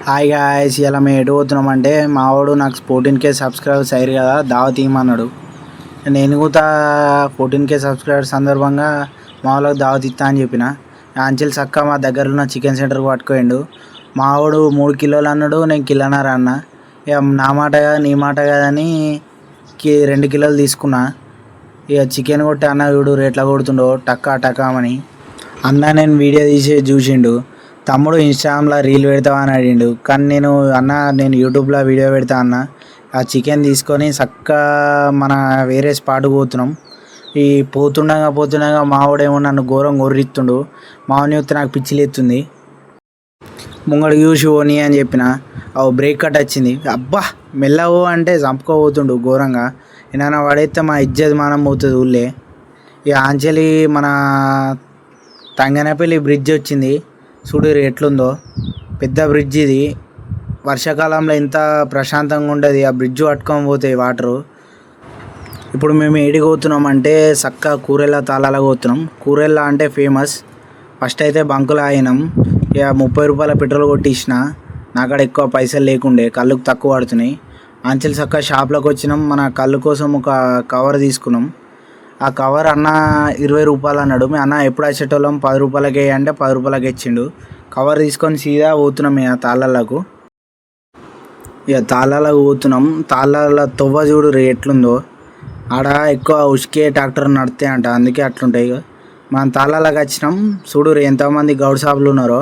Hi guys ఇలా మేము ఎటు పోతున్నాం అంటే మా వాడు నాకు ఫోర్టీన్ కే సబ్స్క్రైబర్స్ అయ్యారు కదా దావ తీయమన్నాడు నేను కూడా ఫోర్టీన్ కే సబ్స్క్రైబర్స్ సందర్భంగా మావాళ్ళకి దావత్ ఇస్తా అని చెప్పిన. అంచెల్ చక్క మా దగ్గర ఉన్న చికెన్ సెంటర్కి పట్టుకోండు మా వాడు మూడు కిలోలు అన్నాడు నేను కిలోన్నర అన్న. ఇక నా మాట కాదు నీ మాట కాదని కి రెండు కిలోలు తీసుకున్నా. ఇక చికెన్ కొట్టి అన్న వీడు రేట్లా కొడుతుండో టక్కా టకామని అన్న నేను వీడియో తీసి చూసిండు. తమ్ముడు ఇన్స్టాగ్రామ్లో రీల్ పెడతావా అని అడిగిండు. కానీ నేను అన్న నేను యూట్యూబ్లో వీడియో పెడతా అన్న. ఆ చికెన్ తీసుకొని చక్కగా మన వేరే స్పాట్ పోతున్నాం. ఈ పోతుండగా పోతుండగా మావాడేమో నన్ను ఘోరం గొర్రిత్తుండు. మావని వస్తే నాకు పిచ్చిలేస్తుంది ముంగడు చూసి పోనీ అని చెప్పిన. ఓ బ్రేక్ కట్ వచ్చింది. అబ్బా మెల్లవో అంటే చంపుకోబోతుండు ఘోరంగా. ఏమైనా వాడైతే మా ఇజ్జత్ మానం పోతుంది ఊళ్ళే. ఇక ఆంచలి మన తంగనపల్లి బ్రిడ్జ్ వచ్చింది. చూడు ఎట్లుందో. పెద్ద బ్రిడ్జ్ ఇది. వర్షాకాలంలో ఎంత ప్రశాంతంగా ఉండదు. ఆ బ్రిడ్జ్ పట్టుకొని పోతాయి వాటరు ఇప్పుడు మేము ఏడికి పోతున్నాం అంటే చక్క కూరెళ్ళ తాళాల పోతున్నాం. కూరెళ్ళ అంటే ఫేమస్ ఫస్ట్ అయితే బంకులో ఆగినాం. ఇక ముప్పై రూపాయల పెట్రోల్ కొట్టించిన. నాకాడ ఎక్కువ పైసలు లేకుండే. కళ్ళుకు తక్కువ పడుతున్నాయి. అంచెలు చక్క షాప్లోకి వచ్చినాం. మన కళ్ళు కోసం ఒక కవర్ తీసుకున్నాం. ఆ కవర్ అన్న ఇరవై రూపాయలు అన్నాడు. మీ అన్న ఎప్పుడు వచ్చేటోళ్ళం? పది రూపాయలకి అంటే పది రూపాయలకి ఇచ్చిండు. కవర్ తీసుకొని సీదా పోతున్నాం ఇక తాళ్ళకు ఇక తాళ్ళకు పోతున్నాం తాళ్ళ తొవ్వ చూడు రే ఎట్లుందో. ఆడ ఎక్కువ ఉసుకే ట్రాక్టర్ నడితే అంట అందుకే అట్లుంటాయి ఇక మనం తాళాలకు వచ్చినాం. చూడు రే ఎంతమంది గౌడ్ షాపులు ఉన్నారో.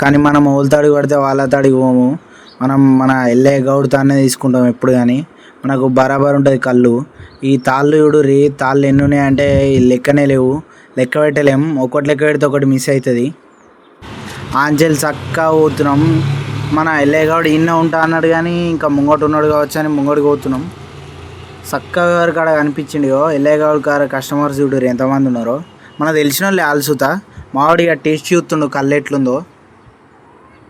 కానీ మనం ఓళ్ళ పడితే వాళ్ళ తాడికి పోము. మనం మన ఎల్లే గౌడ్ తానే తీసుకుంటాం ఎప్పుడు కానీ. మనకు బరాబర్ ఉంటుంది కళ్ళు. ఈ తాళ్ళు చూడు తాళ్ళు ఎన్ని ఉన్నాయి అంటే లెక్కనే లేవు. లెక్క పెట్టలేం. ఒకటి లెక్క పెడితే ఒకటి మిస్ అవుతుంది ఆంజల్ చక్కగా పోతున్నాం. మన ఎల్లే గౌడ్ ఇన్న ఉంటా అన్నాడు కానీ ఇంకా ముంగట ఉన్నాడు కావచ్చు అని ముంగడికి పోతున్నాం. చక్కగా గారు కాడ కనిపించింది ఎల్లే గౌడ్ కాడ కస్టమర్స్ చూడరు ఎంతమంది ఉన్నారో. మనకు తెలిసిన వాళ్ళు ఆల్సుతా. మావాడిగా టేస్ట్ చూస్తుండు కళ్ళు ఎట్లుందో.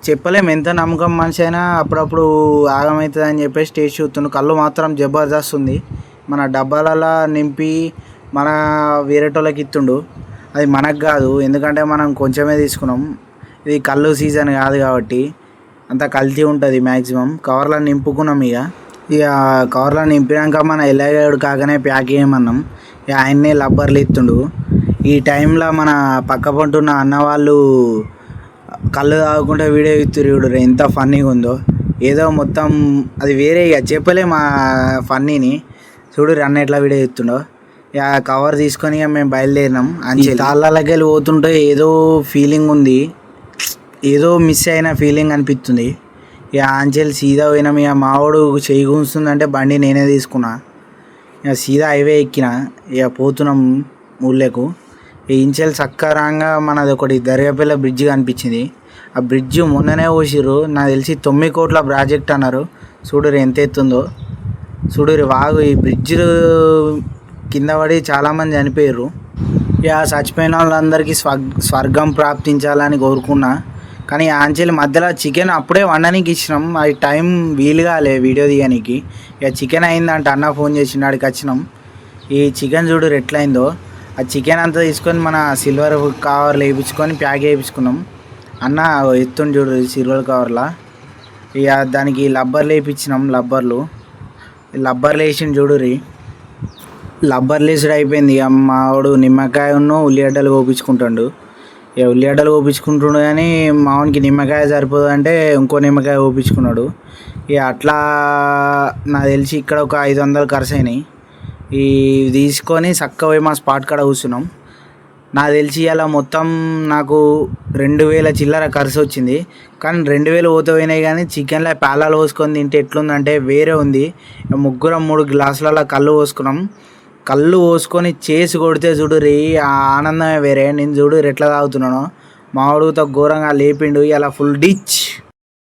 చెప్పలేము ఎంత నమ్మకం మనిషి అయినా అప్పుడప్పుడు ఆగమవుతుంది అని చెప్పేసి టేస్ట్ చూస్తున్నాడు కళ్ళు మాత్రం జబర్దస్త్ ఉంది మన డబ్బాలలో నింపి మన వేరేటోళ్ళకి ఇస్తుండు అది మనకు కాదు. ఎందుకంటే మనం కొంచెమే తీసుకున్నాం. ఇది కళ్ళు సీజన్ కాదు కాబట్టి అంత కల్తీ ఉంటుంది మ్యాక్సిమం కవర్లో నింపుకున్నాం ఇక. ఇక కవర్లో నింపినాక మన ఎలాగడు కాకనే ప్యాక్ చేయమన్నాం. ఇక ఆయన్నే లబ్బర్లు ఇస్తుండు ఈ టైంలో మన పక్క పంటున్న అన్న వాళ్ళు కళ్ళు తాగకుండా వీడియో ఇస్తురు చూడు ఎంత ఫన్నీగా ఉందో. ఏదో మొత్తం అది వేరే ఇక చెప్పలే మా ఫన్నీని చూడు అన్న ఎట్లా వీడియో ఇస్తుండో ఇక కవర్ తీసుకొని ఇక మేము బయలుదేరినాం. అంచి తాళ్ళకి వెళ్ళి పోతుంటే ఏదో ఫీలింగ్ ఉంది. ఏదో మిస్ అయిన ఫీలింగ్ అనిపిస్తుంది ఇక ఆంచెల్ సీదా పోయినాం. ఇక మావాడు చెయ్యి గుంస్తుందంటే బండి నేనే తీసుకున్నా. ఇక సీదా హైవే ఎక్కిన. ఇక పోతున్నాం ఊళ్ళకు. ఇంచెల్ సక్కరంగా మనది ఒకటి దర్యాపల్లి బ్రిడ్జ్ కనిపించింది. ఆ బ్రిడ్జ్ మొన్ననే పోసిర్రు. నాకు తెలిసి తొమ్మిది కోట్ల ప్రాజెక్ట్ అన్నారు. చూడరు ఎంత ఎత్తుందో. చూడరు వాగు ఈ బ్రిడ్జ్ కింద పడి చాలామంది చనిపోయారు ఇక చచ్చిపోయిన వాళ్ళందరికీ స్వర్గ స్వర్గం ప్రాప్తించాలని కోరుకున్నా. కానీ ఆంచెలి మధ్యలో చికెన్ అప్పుడే వండడానికి ఇచ్చినాం. అది టైం వీలు కాలే వీడియో తీయడానికి. ఇక చికెన్ అయిందంటే. అన్న ఫోన్ చేసినాడికి వచ్చినాం. ఈ చికెన్ చూడు ఎట్లయిందో. ఆ చికెన్ అంతా తీసుకొని మన సిల్వర్ కవర్లో వేయించుకొని ప్యాక్ వేయించుకున్నాం అన్న ఎత్తుండి చూడు సిల్వర్ కవర్లా ఇక దానికి లబ్బర్లు వేయించినాం లబ్బర్లు. లబ్బర్లు వేసిండు చూడురి లబ్బర్లు వేసుడు అయిపోయింది. ఇక మావాడు నిమ్మకాయ ఉల్లిగడ్డలు కోపించుకుంటాడు ఇక ఉల్లిగడ్డలు కోపించుకుంటుండు కానీ మావానికి నిమ్మకాయ సరిపోదు అంటే ఇంకో నిమ్మకాయ కోపించుకున్నాడు ఇక అట్లా నాకు తెలిసి ఇక్కడ ఒక ఐదు వందలు ఖర్చు అయినాయి. ఈ తీసుకొని చక్కగా పోయి మా స్పాట్ కాడ కూర్చున్నాం. నాకు తెలిసి అలా మొత్తం నాకు రెండు వేల చిల్లర ఖర్చు వచ్చింది. కానీ రెండు వేలు పోతే పోయినాయి కానీ చికెన్లో పేలాలు పోసుకొని తింటే ఎట్లుందంటే వేరే ఉంది. ముగ్గురం మూడు గ్లాసులలో కళ్ళు పోసుకున్నాం. కళ్ళు పోసుకొని చేసి కొడితే చూడు రే ఆ ఆనందమే వేరే. నేను చూడు ఎట్లా తాగుతున్నాను. మామిడితో ఘోరంగా లేపిండు ఇలా ఫుల్ డిచ్